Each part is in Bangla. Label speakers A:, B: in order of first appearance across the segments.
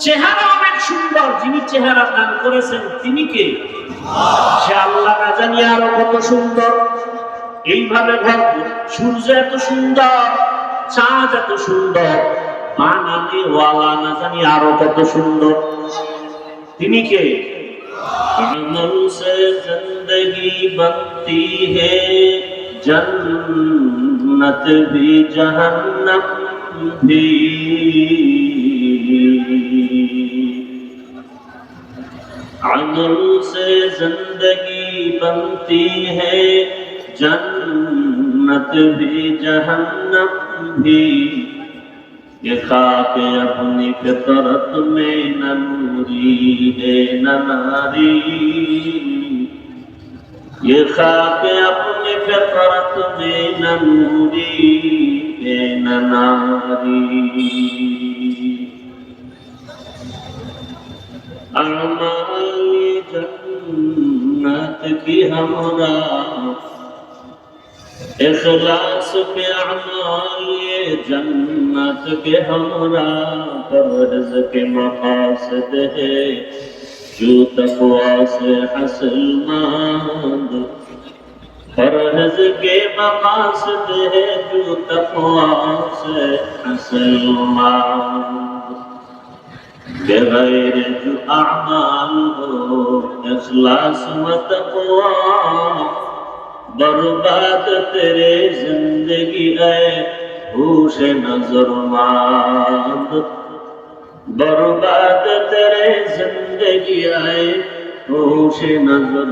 A: চেহারা অনেক সুন্দর যিনি চেহারা দান করেছেন তিনি কে সে আল্লাহ না জানি আরো কত সুন্দর এইভাবে ভাববো সূর্য এত সুন্দর চাঁদ এত সুন্দর বানানে ওয়ালা না জানি আরো কত সুন্দর তিনি কে अमल से जिंदगी बनती है जन्नत भी जहन्नम عمل سے زندگی بنتی ہے، جنت بھی جہنم بھی۔ یہ خاک اپنی فطرت میں نہ نوری ہے، نہ ناری۔ یہ خاک اپنی فطرت میں نہ نوری۔ بين ناري أعمال جنت کی ہمارا اخلاص پہ اعمال جنت کے ہمارا قرض کے مقاصد ہے جو تقوا سے حاصل مند फ़र्ज़ के मकासद है जो तकवा से हासिल मांद बगैर जो अमाल हो, इखलास व तकवा, बर्बाद तेरे ज़िंदगी है, होश नज़र मांद बर्बाद तेरे ज़िंदगी है, होश नज़र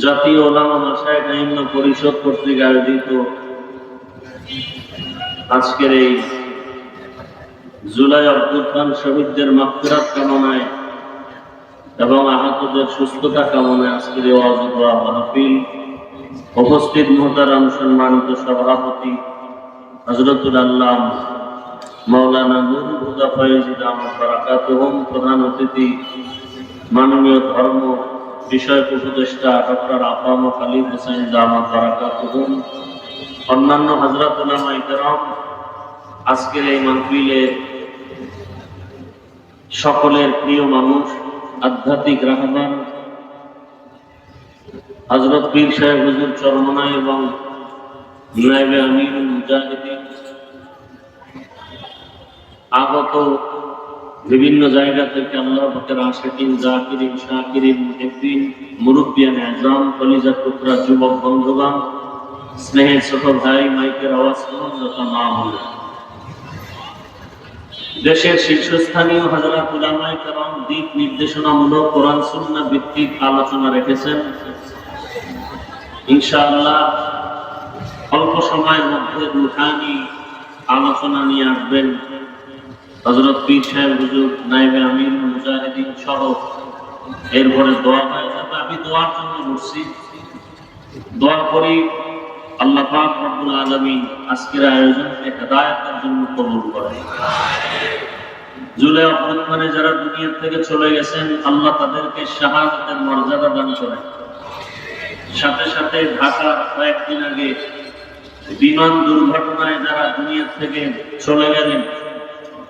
A: জাতীয় ওলামা মাসায় কাহিন্য পরিষদ কর্তৃক আয়োজিত আজকের এই জুলাই আব্দুল খান শহীদদের মাফিরাত কামনায় এবং আহতদের সুস্থতা কামনায় আজকের এই দোয়া মাহফিল উপস্থিত মোহতারাম সম্মানিত সভাপতি হজরতুল আল্লাহ মাওলানা নুরুল হুদা ফয়েজিদ আহমদ বারাকাতুহুম প্রধান অতিথি মাননীয় ধর্ম বিষয়ক উপদেষ্টা ডক্টর আফাম খালিদ হোসেন জামাত বারাকাতুহুম অন্যান্য হজরত উলামা আজকের এই মাহফিলে সকলের প্রিয় মানুষ, আধ্যাত্মিক রাহমান হজরত পীর সাহেব হুজুর চরমনায় এবং নাইবে আমির মুজাহিদিন, আগত বিভিন্ন জায়গা থেকে আল্লাহ ভক্তের আশেকিন, জাকিরিন, শাকিরিন মুহিদ্দিন মুরব্বিয়ান আজম কলিজা, টুকরা, যুবক বন্ধুগণ স্নেহের ছোট ভাই, মাইকের আওয়াজ শুনুন যত মা হলো। দেশের শীর্ষস্থানীয় হাজারা উলামায়ে কেরাম দিক নির্দেশনামূলক কোরআন, সুন্নাহ ভিত্তিক আলোচনা রেখেছেন। ইনশাআল্লাহ অল্প সময়ের মধ্যে রুহানি আলোচনা নিয়ে আসবেন। হযরত পীর সাহেব, হুজুর নাইবে আমির মুজাহিদিন সহ। এরপরে দোয়া হয়ে আমি দোয়ার জন্য বসছি। দোয়া করি, আল্লাহ পাক রব্বুল আজকের আয়োজনকে জন্য কবুল জুলাই অভ্যুত্থানে যারা দুনিয়া থেকে চলে গেছেন, আল্লাহ তাদেরকে শাহাদাতের মর্যাদা দান করেন। সাথে সাথে ঢাকা কয়েকদিন আগে বিমান দুর্ঘটনায় যারা দুনিয়া থেকে চলে গেলেন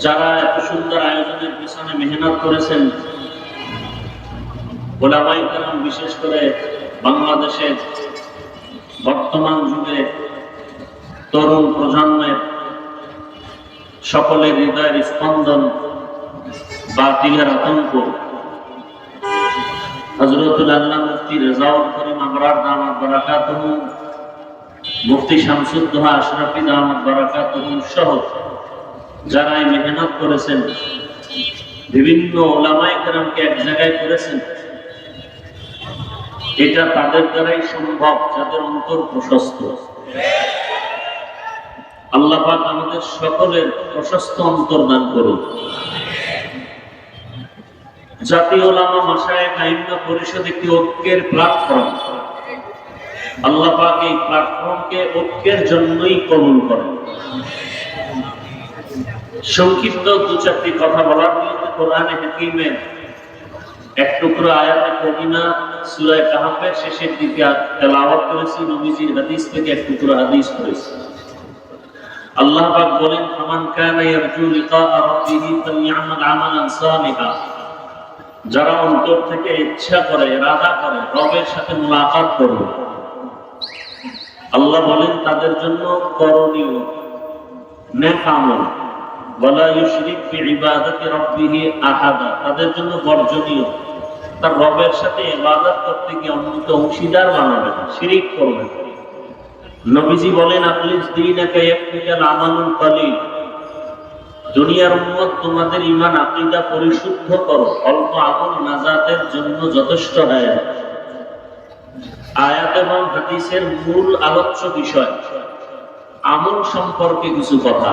A: যারা এত সুন্দর আয়োজনের পিছনে মেহনত করেছেন, ওলামাই কালাম বিশেষ করে বাংলাদেশের বর্তমান যুগে তরুণ প্রজন্মের সকলের হৃদয়ের স্পন্দন বা দিলের আতঙ্ক। হজরতুল আল্লাহ মুফতি রেজাউল করিম আমরার দামাত বারাকাতুহু, মুফতি শামসুদ্দোহা আশরাফি দামাত বারাকাতুহু সহ যারা এই মেহনত করেছেন, বিভিন্ন ওলামাই কেরামকে এক জায়গায় করেছেন, এটা তাদের দ্বারাই সম্ভব, যাদের অন্তর প্রশস্ত। আল্লাহ আমাদের সকলের প্রশস্ত অন্তর দান করুন। জাতীয় ওলামা মাসায় আইম্মা পরিষদ একটি ঐক্যের প্ল্যাটফর্ম। আল্লাহ পাক এই প্ল্যাটফর্মকে ঐক্যের জন্যই কবুল করেন। সংক্ষিপ্ত দু চারটি কথা বলার নিয়তে কোরআনে হাকিমের এক টুকরো আয়াতে করিমা সূরা কাহাফের শেষের দিকে তেলাওয়াত করেছি, নবীজির হাদিস থেকে এক টুকরো হাদিস করেছি আল্লাহ পাক বলেন, ফামান কানা ইয়ারজু লিকা রাব্বিহি ফালইআমাল আমালান সালিহা। যারা অন্তর থেকে ইচ্ছা করে, ইরাদা করে, রবের সাথে মুলাকাত করবে আল্লাহ বলেন, তাদের জন্য করণীয় নেক আমল। ওয়ালা ইউশরিক ফি ইবাদাতি রাব্বিহি আহাদা, তাদের জন্য বর্জনীয়। তার রবের সাথে ইবাদত করতে গিয়ে অন্যকে অংশীদার বানাবে না, শিরিক করবে নবীজি বলেন আখলিস দীনাকা ইয়াকফিকাল আমালুল কলিল। দুনিয়ার উম্মত, তোমাদের ইমান আকীদা পরিশুদ্ধ করো। অল্প আমল নাজাতের জন্য যথেষ্ট হয় আয়াত এবং হাদিসের মূল আলোচ্য বিষয়, আমল সম্পর্কে কিছু কথা।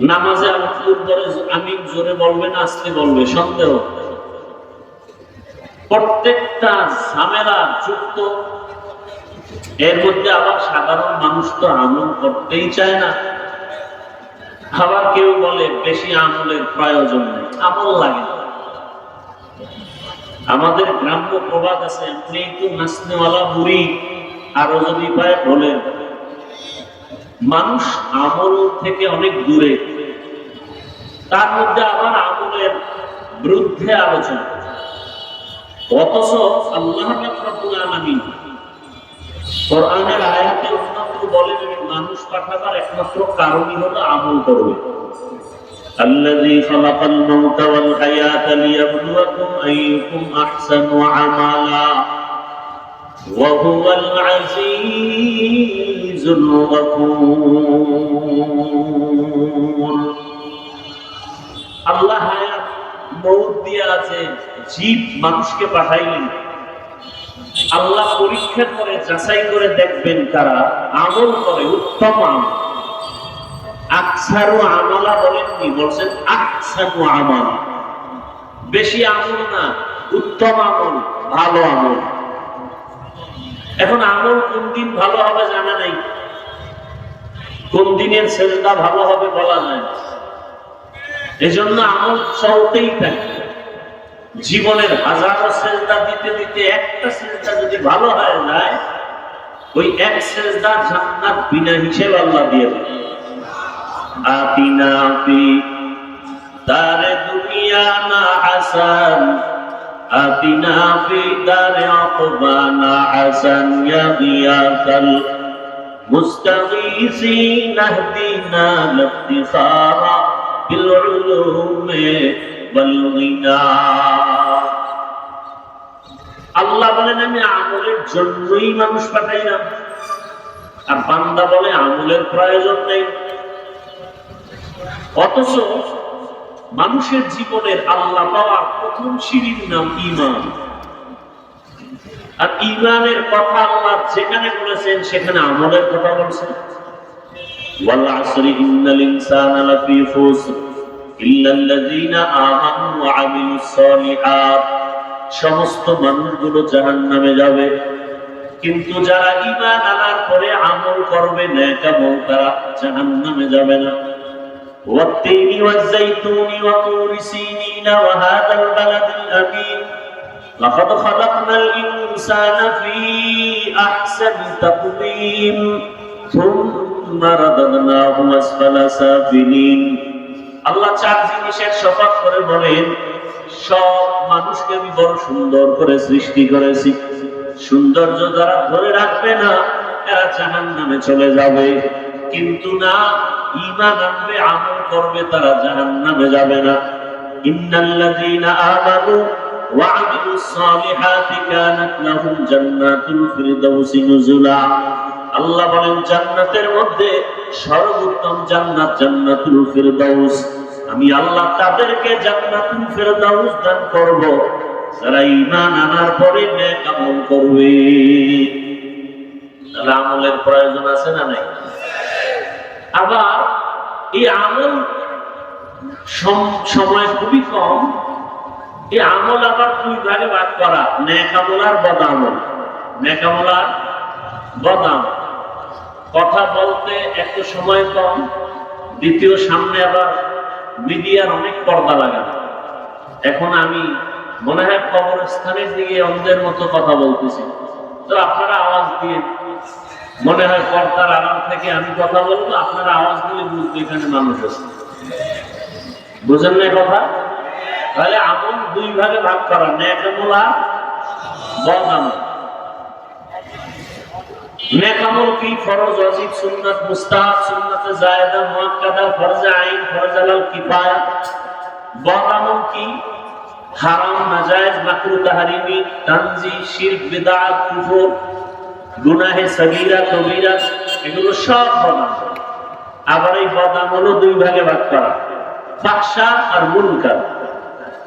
A: নামাজে আমি জোরে বলবে না বলবে, সন্দেহ। প্রত্যেকটা ঝামেলা যুক্ত। এর মধ্যে আবার সাধারণ মানুষ তো আমল করতেই চায় না। আবার কেউ বলে বেশি আমলের প্রয়োজন নেই, আমল লাগে আমাদের গ্রাম্য প্রবাদ আছে, আপনি একটু নাচনেওয়ালা বুড়ি, আরও যদি পায় বলে মানুষ আমল থেকে অনেক দূরে তার মধ্যে আবার আমলের বিরুদ্ধে আলোচনা অথচ আল্লাহ রাব্বুল আলামিন কোরআনের আয়াতে একমাত্র বলেন মানুষ পাঠাবার একমাত্র কারণই হলো আমল করবে الذي خلق الموت والحياة ليبلوكم أيكم أحسن عملا وهو العزيز الغفور আল্লাহ হায়াত মৌত দিয়ে আছে জীব মানুষকে পাঠাইলেন আল্লাহ পরীক্ষা করে যাচাই করে দেখবেন তারা আমল করে উত্তম আমল আকসারু আমালা বলেননি বলছেন আকসারু আমালা বেশি আমল না উত্তম আমল ভালো আমল এখন আমল কোন দিন ভালো হবে জানা নাই। কোন দিনের সেজদা ভালো হবে বলা যায় এই জন্য আমল চলতেই থাকে। জীবনের হাজারো সেজদা দিতে দিতে একটা সেজদা যদি ভালো হয়ে যায়, ওই এক সেজদা জান্নাত বিনা হিসেবে আল্লাহ দিয়ে দেবে আতিনা ফি দারে দুনিয়া না হাসান আতিনা ফি দারে আকবা হাসান ইয়া গিয়াসাল মুস্তাগীসিন আহদিনা লাফতিখারা বিল উলুমে ওয়াল আল্লাহ বলেন, আমি আমলের জন্যই মানুষ পাঠাইলাম। আর বান্দা বলে, আমলের প্রয়োজন নেই। অথচ মানুষের জীবনের আল্লাহ পাওয়ার প্রথম সিঁড়ির নাম ইমান আর ইমানের কথা আল্লাহ যেখানে বলেছেন সেখানে আমলের কথা বলছেন والعصر إن الإنسان لفي خسر إلا الذين آمنوا وعملوا الصالحات সমস্ত মানুষগুলো জাহান নামে যাবে কিন্তু যারা ইমান আনার পরে আমল করবে ন্যাক আমল তারা জাহান নামে যাবে না والتين والزيتون وطور سينين وهذا البلد الأمين لقد خلقنا الإنسان في أحسن تقويم ثم رددناه أسفل سافلين আল্লাহ চার জিনিসের শপথ করে বলেন সব মানুষকে আমি বড় সুন্দর করে সৃষ্টি করেছি সৌন্দর্য যারা ধরে রাখবে না এরা জাহান নামে চলে যাবে কিন্তু না ইমান আনবে আমল করবে তারা জাহান নামে যাবে না ইন্নাল্লাযীনা আমানু وعملوا الصالحات كانت لهم جنات الفردوس نزلا আল্লাহ বলেন জান্নাতের মধ্যে সর্বোত্তম জান্নাত জান্নাতুল ফিরদাউস আমি আল্লাহ তাদেরকে জান্নাতুল ফিরদাউস দান করব যারা ঈমান আনার পরে নেক আমল করবে তাহলে আমলের প্রয়োজন আছে না নাই আবার এই আমল সম- সময় খুবই কম এই আমল আবার দুই ভাগে ভাগ করা? নেক আমল আর বদ আমল নেক আমল আর বদ আমল কথা বলতে একটু সময় কম, দ্বিতীয় সামনে আবার মিডিয়ার অনেক পর্দা লাগানো। এখন আমি মনে হয় কবরস্থানের দিকে অন্ধের মতো কথা বলতেছি। তো আপনারা আওয়াজ দিয়ে, মনে হয় পর্দার আড়াল থেকে আমি কথা বলব, আপনারা আওয়াজ দিলে বুঝবে এখানে মানুষ আছে। বুঝেন না কথা? তাহলে আমল দুই ভাগে ভাগ করা ন্যাক আমল আর কি? ফরজ, ওয়াজিব, সুন্নাত, মুস্তাহাব জায়েদা মুআক্কাদা আইন কিফায়া। কি? হারাম, নাজায়েজ তাহরিমি, তানজি, শিরক বিদআত কুফর, গুনাহে সগীরা, কবিরা, এগুলো সব বদ আমল আবার এই বদ আমলও দুই ভাগে ভাগ করা। ফাহশা আর মুনকার।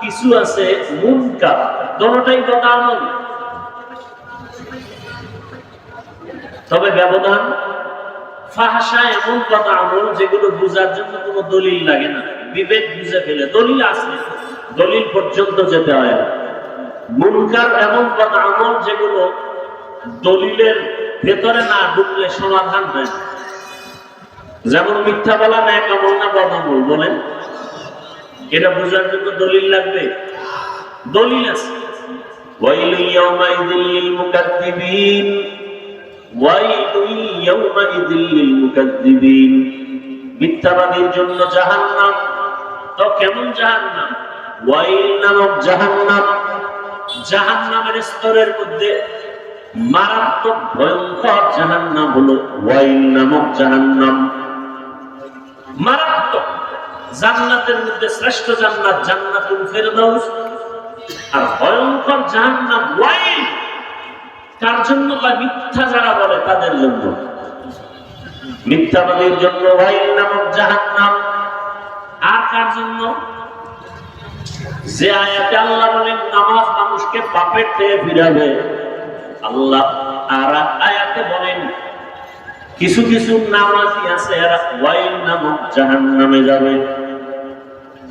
A: কিছু আছে মুনকার। দোনোটাই কথা আমল তবে ব্যবধান ফাহাসা এমন কথা আমল যেগুলো বুঝার জন্য কোনো দলিল লাগে না। বিবেক বুঝে ফেলে। দলিল আছে। দলিল পর্যন্ত যেতে হয় না। মুনকার এমন কথা আমল যেগুলো দলিলের ভেতরে না ঢুকলে সমাধান হয় যেমন মিথ্যা বলা না এক আমল না বদ আমল বলেন। এটা বোঝার জন্য দলিল লাগবে? দলিল আছে। মিথ্যাবাদীর জন্য জাহান্নাম। তো কেমন জাহান্নাম? ওয়াইল নামক জাহান্নাম জাহান্নামের স্তরের মধ্যে মারাত্মক ভয়ঙ্কর জাহান্নাম হলো ওয়াইল নামক জাহান্নাম। মারাত্মক। জান্নাতের মধ্যে শ্রেষ্ঠ জান্নাত, জান্নাতুল ফেরদাউস। আর ভয়ঙ্কর জাহান্নাম ওয়াই কার জন্য বা মিথ্যা যারা বলে, তাদের জন্য। মিথ্যাবাদীর জন্য ওয়াইল নামক জাহান্নাম। আর কার জন্য? যে আয়াতে আল্লাহ বলেন, নামাজ মানুষকে পাপের থেকে ফিরাবে। আল্লাহ আর আয়াতে বলেন, কিছু কিছু নামাজি আছে, এরা ওয়াইল নামক জাহান নামে যাবে।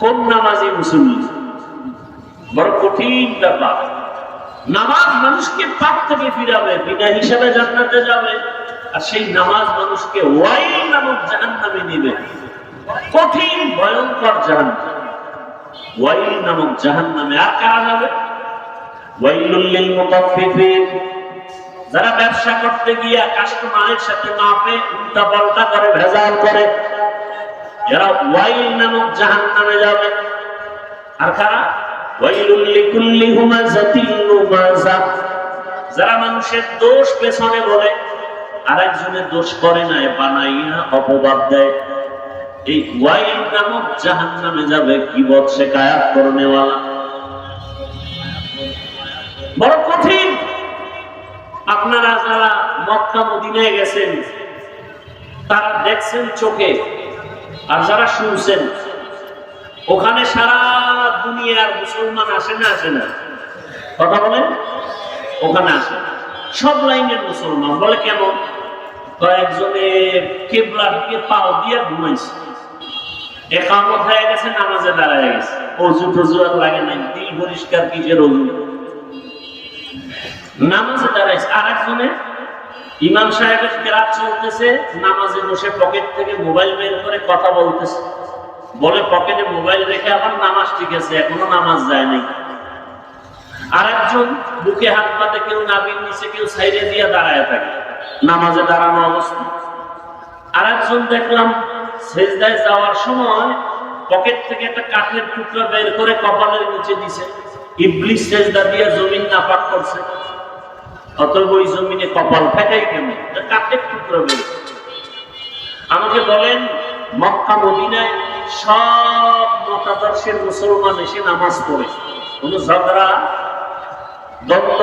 A: কোন নামাজি মুসল্লি। বড় কঠিন ব্যাপার। নামাজ মানুষকে পাপ থেকে ফিরাবে, বিনা হিসাবে জান্নাতে যাবে, আর সেই নামাজ মানুষকে ওয়াইল নামক জাহান্নামে নিবে। কঠিন, ভয়ঙ্কর জাহান্নাম। ওয়াইল নামক জাহান্নামে আর কারা যাবে? ওয়াইলুল লিল মুতাফফিফিন। যারা ব্যবসা করতে গিয়া কাস্টমারের সাথে মাপে, উল্টা পাল্টা করে, ভেজাল করে এরা ওয়াইল নামক জাহান্নামে যাবে। আর কারা? ওয়াইলুল লিকুল্লি হুমাযাতিন লুমাযা যারা মানুষের দোষ পেছনে বলে আর একজনের দোষ করে না বানাইয়া অপবাদ দেয়। এই ওয়াইল নামক জাহান্নামে যাবে কি বদ শেখায়াত করনেওয়ালা। বড় কঠিন। আপনারা যারা মক্কা মদিনায় গেছেন, তারা দেখছেন চোখে আর যারা শুনছেন, ওখানে সারা দুনিয়ার মুসলমান আসে না আসে না? কথা বলেন? ওখানে আসে সব লাইনের মুসলমান। বলে কেন? কয়েকজনে কেবলার দিকে পাও দিয়ে ঘুমাইছে। একামত হয়ে গেছে, নামাজে দাঁড়ায় গেছে। অজু টজু আর লাগে নাই। দিল পরিষ্কার কিসের অজু? নামাজে দাঁড়াইছে। আর একজনে ইমাম সাহেবের কেরাত চলতেছে নামাজে বসে পকেট থেকে মোবাইল বের করে কথা বলতেছে। বলে, পকেটে মোবাইল রেখে আবার নামাজ ঠিক আছে, এখনও নামাজ যায় নাই আর একজন বুকে হাত পাতে কেউ নাবির নিচে, কেউ সাইডে দিয়ে দাঁড়ায় থাকে। নামাজে দাঁড়ানো অবস্থা। আর একজন দেখলাম, সেজদায় যাওয়ার সময় পকেট থেকে একটা কাঠের টুকরা বের করে কপালের নিচে দিছে। ইবলিশ সেজদা দিয়ে জমিন নাপাক করছে। ওই জমিনে কপাল ফেটাই এটা কাঠের টুকরা বের আমাকে বলেন, মক্কা, মদিনায় সব মতাদর্শের মুসলমান এসে নামাজ পড়ে। কোন ঝগড়া, দ্বন্দ্ব,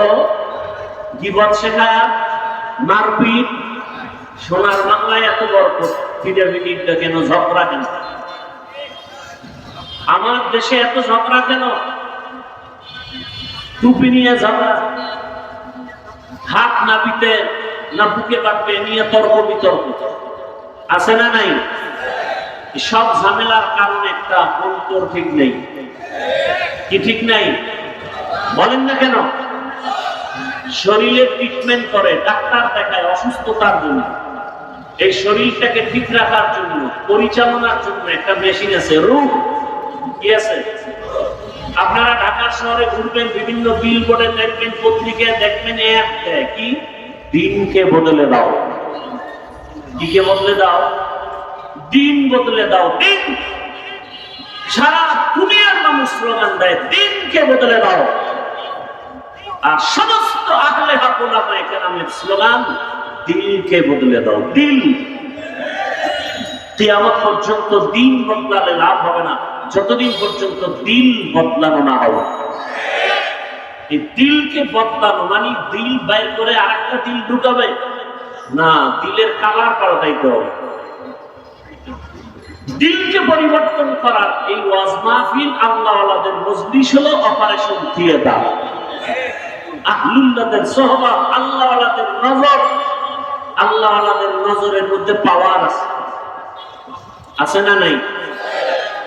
A: গিবত শেখা, মারপিট, সোনার বাংলায় এত বড় পিডাপিডিটা কেন, ঝগড়া কেন? আমার দেশে এত ঝগড়া কেন? টুপি নিয়ে ঝগড়া হাত নাবিতে না বুকে কাটবে নিয়ে তর্ক বিতর্ক। আছে না নাই? সব ঝামেলার কারণ একটা অন্তর ঠিক নেই। কি ঠিক নাই? বলেন না কেন? শরীরের ট্রিটমেন্ট করে, ডাক্তার দেখায় অসুস্থতার জন্য। এই শরীরটাকে ঠিক রাখার জন্য, পরিচালনার জন্য একটা মেশিন আছে রূপ কি আছে? আপনারা ঢাকা শহরে ঘুরবেন, বিভিন্ন বিল বোর্ডে দেখবেন, পত্রিকায় দেখবেন কি? দিনকে বদলে দাও। দিকে বদলে দাও। দিন বদলে দাও, দিন। সারা দুনিয়ার মানুষ স্লোগান দেয়, দিনকে বদলে দাও। আর সমস্ত আহলে হাকুলামা একরামের স্লোগান দিলকে বদলে দাও দিল কিয়ামত পর্যন্ত দিন বদলালে লাভ হবে না। যতদিন পর্যন্ত দিল বদলানো না হবে এই দিলকে বদলানো মানে দিল বাইর করে আরেকটা দিল ঢুকাবে। না, দিলের কালার পাল্টাইতে হবে। দিলকে পরিবর্তন করার এই ওয়াজ মাহফিল আল্লাহওয়ালাদের মজলিস হলো অপারেশন থিয়েটার আহলুল্লাহদের সহবাদ আল্লাহওয়ালাদের নজর, আল্লাহওয়ালাদের নজরের মধ্যে পাওয়ার আছে। আছে না নাই?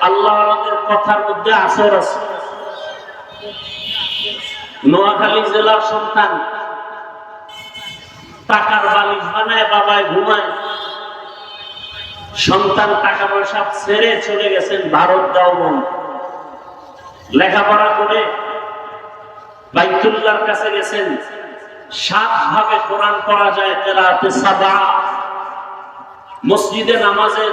A: আল্লাহওয়ালাদের কথার মধ্যে আসর আছে। নোয়াখালী জেলার সন্তান টাকার বালিশ বানায়, বাবায় ঘুমায়। সন্তান টাকা পয়সা ছেড়ে চলে গেছেন ভারত দাওবন লেখাপড়া করে বাইতুল্লাহর কাছে গেছেন। সাত ভাবে কোরআন পড়া যায় তেরাতে সাবা। মসজিদে নামাজের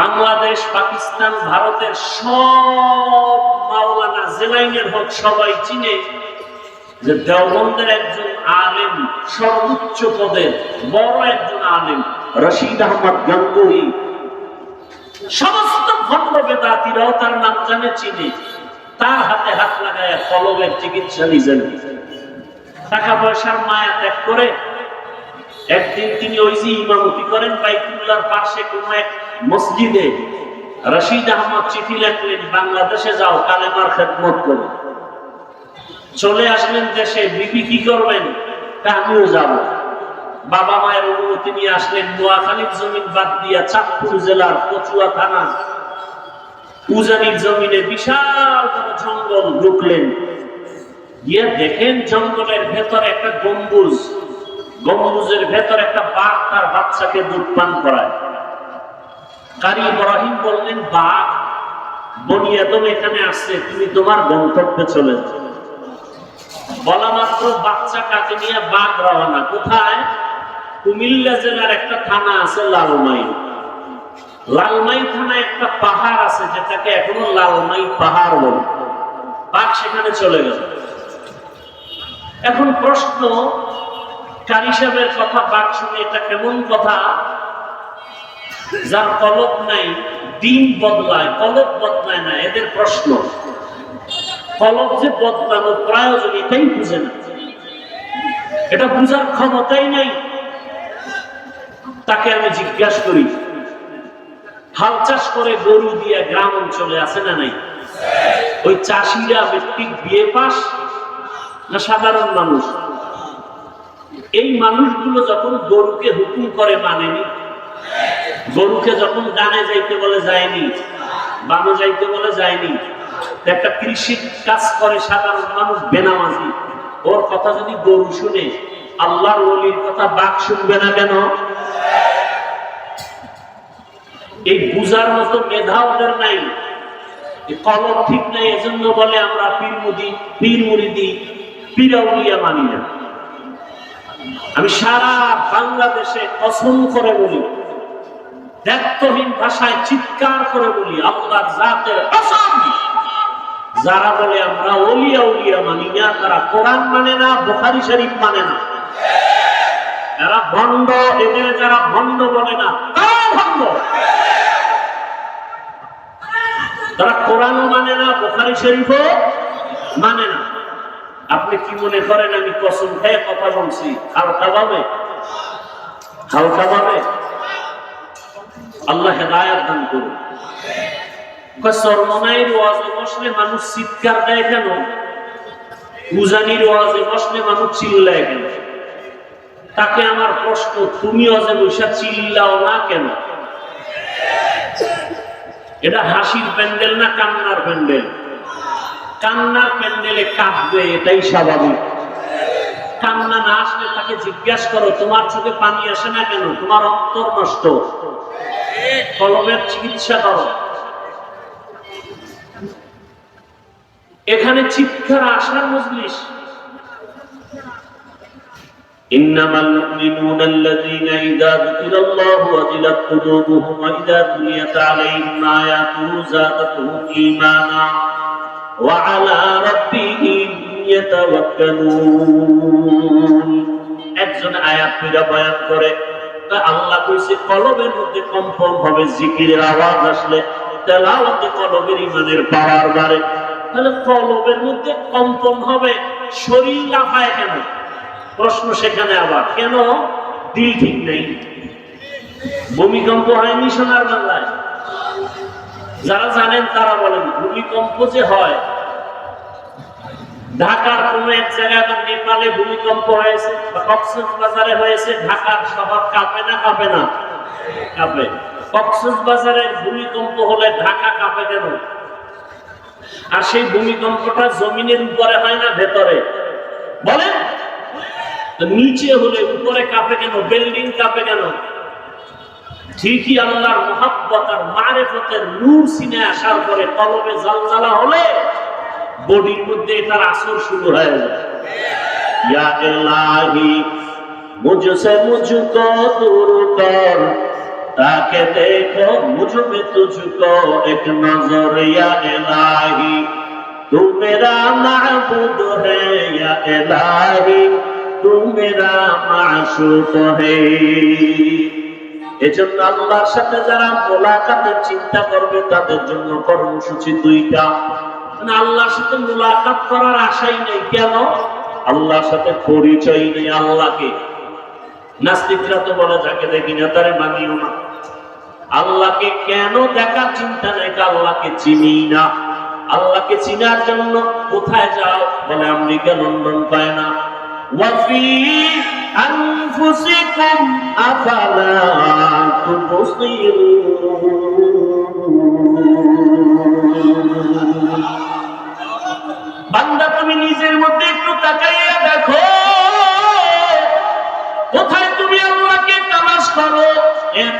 A: বাংলাদেশ, পাকিস্তান, ভারতের সব মাওলানা জেলাইনের হোক সবাই চিনে যে দেওবন্দের একজন আলেম, সর্বোচ্চ পদের বড় একজন আলেম, রশিদ আহমদ গঙ্গুহি সমস্ত ভণ্ড তার নাম জানে, চিনে। তার হাতে হাত লাগায় কলমের চিকিৎসা নিজেন টাকা পয়সার মায়া ত্যাগ করে একদিন তিনি ওই যে ইমামতি করেন, বাইতুল্লাহর পাশে কোন এক মসজিদে রশিদ আহমদ চিঠি লেখলেন, বাংলাদেশে যাও, কালেমার খেদমত করে। চলে আসলেন দেশে, বিবি কি করবেন? তা আমিও যাব। বাবা মায়ের অনুমতি নিয়ে আসলেন, নোয়াখালীর জমিন বাদ দিয়া চাঁদপুর জেলার কচুয়া থানা। উজানির জমিনে বিশাল জঙ্গল ঢুকলেন গিয়ে দেখেন জঙ্গলের ভেতরে একটা গম্বুজ। গম্বুজের ভেতর একটা বাঘ তার বাচ্চাকে দুধ পান করায়। কারি ইব্রাহিম বললেন, বাঘ, বনি আদম এখানে আসছে তুমি তোমার গন্তব্যে চলে বলা মাত্র বাচ্চা কাকে নিয়ে বাঘ রওনা। কোথায়? কুমিল্লা জেলার একটা থানা আছে লালমাই। লালমাই থানায় একটা পাহাড় আছে, যেটাকে এখনও লালমাই পাহাড় বলে। বাঘ সেখানে চলে গেল। এখন প্রশ্ন কারি সাহেবের কথা বাঘ শুনে এটা কেমন কথা? যার কলব নাই, দিন বদলায়, কলব বদলায় না, এদের প্রশ্ন। কলব যে বদলানো প্রয়োজন, এটাই বুঝে না। এটা বুঝার ক্ষমতাই নাই। তাকে আমি জিজ্ঞাসা করি, হাল চাষ করে গরু দিয়ে গ্রাম অঞ্চলে আছে না নাই? ওই চাষিরা ব্যক্তিক বিয়ে পাস না সাধারণ মানুষ? এই মানুষগুলো যখন গরুকে হুকুম করে মানেনি, গরুকে যখন ডানে যাইতে বলে যায়নি, বামে যাইতে বলে যায়নি একটা কৃষি কাজ করে সাধারণ মানুষ বেনামাজি। ওর কথা যদি গরু শুনে, আল্লাহর ওলির কথা বাক শুনবে না কেন? এই বুজার মতো মেধা ওদের নাই। কলম ঠিক নাই, এজন্য বলে আমরা পীর মুদি পীর মুরিদি পীরাউলিয়া মানি না। আমি সারা বাংলাদেশে কসম করে বলি দায়িত্বহীন ভাষায় চিৎকার করে বলি, আল্লাহর জাতের কসম। যারা বলে আমরা ওলিয়া উলিয়া মানি না, তারা কোরআন মানে না, বোখারি শরীফ মানে না। এরা ভণ্ড, এদের যারা ভণ্ড বলে না তারা ভণ্ড। তারা কোরআনও মানে না, বোখারি শরীফও মানে না। আপনি কি মনে করেন আমি কসম খেয়ে কথা বলছি? হালকা ভাবে? হালকা ভাবে? আল্লাহ হেদায়াত দান করুন। সরমনাইর ওয়াজে বসলে মানুষ চিৎকার দেয় কেন? উজানির ওয়াজে বসলে মানুষ চিল্লায় কেন? তাকে আমার প্রশ্ন তুমি অজে বৈশা চিল্লাও না কেন? এটা হাসির প্যান্ডেল না কান্নার প্যান্ডেল? কান্নার প্যান্ডেলে কাঁদবে এটাই স্বাভাবিক কান্না না আসলে তাকে জিজ্ঞাসা করো তোমার চোখে পানি আসে না কেন তোমার অন্তর নষ্ট কলমের চিকিৎসা করো এখানে চিৎকার আসার মজলিস إنما المؤمنون الذين إذا ذكر الله وجلت قلوبهم وإذا تليت عليهم آياته زادتهم إيمانا وعلى ربهم يتوكلون একজন আয়াত পীরা বয়ান করে তা আল্লাহ কইছে কলবের মধ্যে কম্পন হবে জিকিরের আওয়াজ আসলে তেলাওয়াতে কলবের ইমানের পাওয়ার বাড়ে তাহলে কলবের মধ্যে কম্পন হবে শরীর লাফায় কেন প্রশ্ন সেখানে আবার কেন দিল ঠিক নেই ভূমিকম্প হয়নি সোনার বাংলায় যারা জানেন তারা বলেন ভূমিকম্প যে হয় ঢাকার কোন এক জায়গায় বা নেপালে ভূমিকম্প হয়েছে বা কক্সবাজারে হয়েছে, ঢাকার শহর কাঁপে না কাঁপে না? কাঁপে। কক্সবাজারের ভূমিকম্প হলে ঢাকা কাঁপে কেন? আর সেই ভূমিকম্পটা জমিনের উপরে হয় না, ভেতরে? বলেন। নিচে হলে উপরে কাঁপে কেন? বিল্ডিং কাঁপে কেন? ঠিকই আল্লাহর মহাব্বত আর মারেফতের নূর সিনে আসার পরে কলবে জালজালা হলে বডির মধ্যে এটার আসর শুরু হয়ে যায় ইয়া ইলাহি মুঝসে তাকে দেখো এক নজর। ইয়া তু মেরা মাহবুদ হে। ইয়া তু মেরা মাশুক হে। এজন্য আল্লাহর সাথে যারা মোলাকাতের চিন্তা করবে, তাদের জন্য কর্মসূচি দুইটা। মানে আল্লাহর সাথে মোলাকাত করার আশাই নাই। কেন? আল্লাহর সাথে পরিচয় নেই আল্লাহকে। নাস্তিকরা তো বলে যাকে দেখি না তারে মানিও না। আল্লাহকে কেন দেখার চিন্তা নেই? আল্লাহকে চিনি না। আল্লাহকে চিনার জন্য কোথায় যাও? বলে, আমেরিকা, লন্ডন পায় না। ওয়াফি আনফুসিকুম আফালা তুবসিরুন?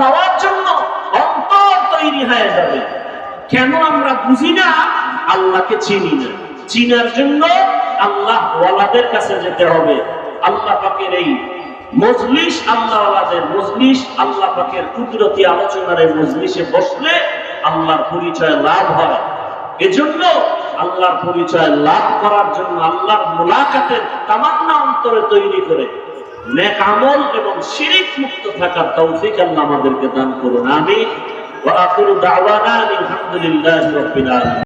A: পাওয়ার জন্য অন্তর তৈরি হয়ে যাবে। কেন আমরা বুঝি না? আল্লাহকে চিনি না। চিনার জন্য আল্লাহ ওয়ালাদের কাছে যেতে হবে। আল্লাহ পাকের এই মজলিস আল্লাহ ওয়ালাদের মজলিস, আল্লাহ পাকের কুদরতি আলোচনার এই মজলিসে বসলে আল্লাহর পরিচয় লাভ হয়। এজন্য আল্লাহর পরিচয় লাভ করার জন্য আল্লাহর মোলাকাতের তামান্না অন্তরে তৈরি করে নেক আমল এবং শিরিক মুক্ত থাকার তৌফিক আল্লাহ আমাদেরকে দান করুন আমি ওয়া আখিরু দাওয়ানা আলহামদুলিল্লাহি রাব্বিল আলামিন।